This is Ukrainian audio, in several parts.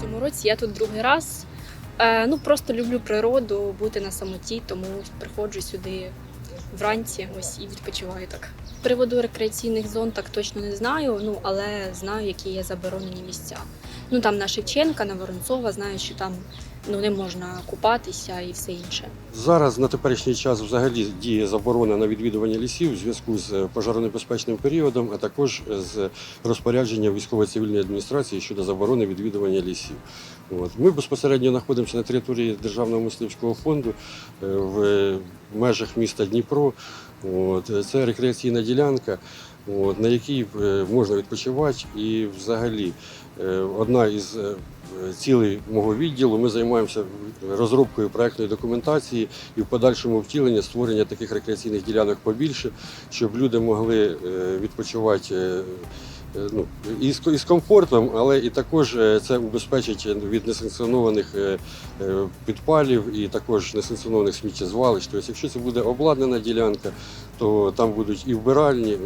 Цьому році я тут другий раз. Е, ну просто люблю природу, бути на самоті, тому приходжу сюди вранці ось і відпочиваю так. Приводу рекреаційних зон так точно не знаю, ну але знаю, які є заборонені місця. Ну там на Шевченка, на Воронцова, знаю, що там ну не можна купатися і все інше. Зараз на теперішній час взагалі діє заборона на відвідування лісів у зв'язку з пожаронебезпечним періодом, а також з розпорядженням військово-цивільної адміністрації щодо заборони відвідування лісів. От. Ми безпосередньо знаходимося на території Державного мисливського фонду е, в межах міста Дніпро. От. Це рекреаційна ділянка, на якій е, можна відпочивати. І взагалі е, одна із е, цілей мого відділу ми займаємося розробкою проектної документації і в подальшому втілення створення таких рекреаційних ділянок побільше, щоб люди могли відпочивати. Ну, і з, комфортом, але і також це убезпечить від несанкціонованих підпалів і також несанкціонованих сміттєзвалищ. Тобто, якщо це буде обладнана ділянка, то там будуть і вбиральні.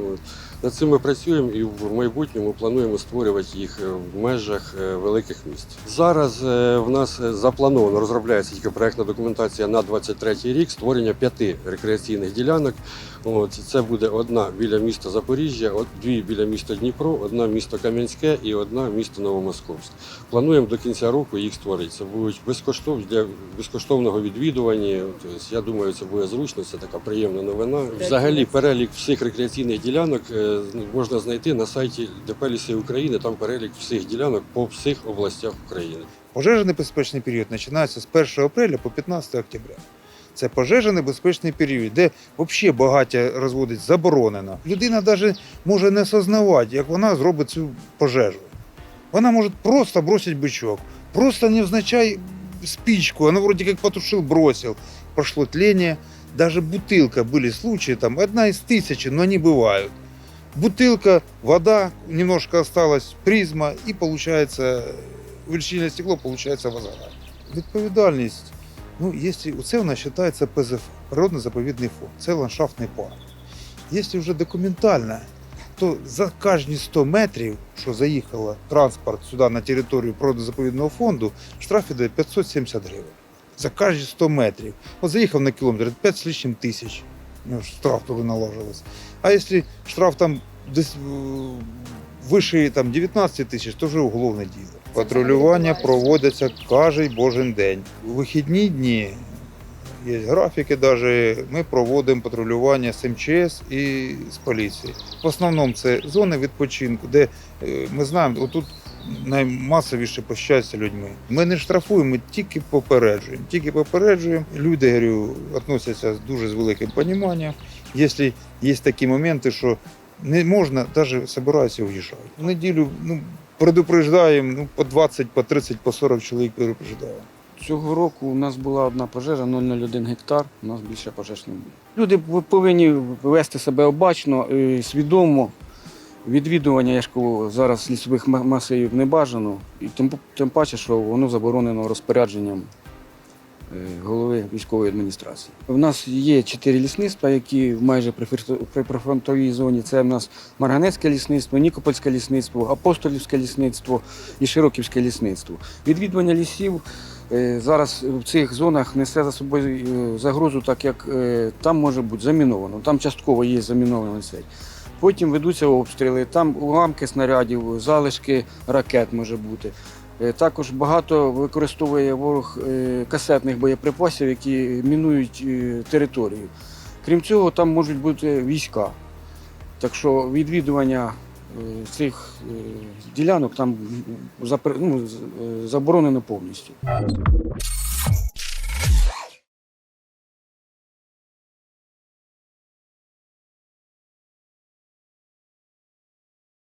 Над цим ми працюємо і в майбутньому плануємо створювати їх е, в межах е, великих міст. Зараз е, в нас заплановано розробляється тільки проектна документація на 23 рік створення п'яти рекреаційних ділянок. От, це буде одна біля міста Запоріжжя, дві біля міста Дніпро, одна місто Кам'янське і одна місто Новомосковськ. Плануємо до кінця року їх створити. Це будуть безкоштовні для безкоштовного відвідування. Тобто, я думаю, це буде зручно. Це така приємна новина. Взагалі, перелік всіх рекреаційних ділянок можна знайти на сайті ДП «Ліси України. Там перелік всіх ділянок по всіх областях України. Пожежонебезпечний період починається з 1 апреля по 15 октября. Це пожежонебезпечний період, де взагалі багаття розводить заборонено. Людина навіть може не сознавати, як вона зробить цю пожежу. Вона може просто бросити бичок, просто невзначай спичку, вона вроде как потушил, бросил. Прошло тление. Даже бутылка, были случаи, там одна из тысячи, но они бывают. Бутылка, вода, немножко осталась, призма, и получается увеличительне стекло, получается возгорание. Відповідальність. Ну, якщо це у нас вважається ПЗФ, природно-заповідний фонд, це ландшафтний парк. Якщо вже документально, то за кожні 100 метрів, що заїхала транспорт сюди на територію природно-заповідного фонду, штраф іде 570 гривень. За кожні 100 метрів. От заїхав на кілометр, 5 з лишнім тисяч. Ну, штраф туди наложилось. А якщо штраф там е, вище там, 19 тисяч, то вже уголовне діло. Патрулювання проводяться кожен божий день. У вихідні дні є графіки, даже, ми проводимо патрулювання з МЧС і з поліції. В основному це зони відпочинку, де е, ми знаємо, отут наймасовіше пощастя людьми. Ми не штрафуємо, ми тільки попереджуємо. Тільки попереджуємо. Люди говорю, відносяться дуже з великим розумінням. Якщо є такі моменти, що не можна, навіть збираються уїжджають. В неділю ну, предупреждаємо ну, по 20, по 30, по 40 чоловік предупреждаємо. Цього року у нас була одна пожежа 0,01 гектар, у нас більше пожеж не було. Люди повинні вести себе обачно, і свідомо. Відвідування, я зараз лісових ма- масивів не бажано, і тим, тим паче, що воно заборонено розпорядженням е, голови військової адміністрації. У нас є чотири лісництва, які майже при прифронтовій зоні. Це в нас Марганецьке лісництво, Нікопольське лісництво, Апостолівське лісництво і Широківське лісництво. Відвідування лісів Е, Зараз в цих зонах несе за собою е, загрозу, так як там може бути заміновано, там частково є замінований цей. Потім ведуться обстріли, там уламки снарядів, залишки ракет може бути. Е, Також багато використовує ворог е, касетних боєприпасів, які мінують е, територію. Крім цього, там можуть бути війська. Так що відвідування цих ділянок там ну, заборонено повністю.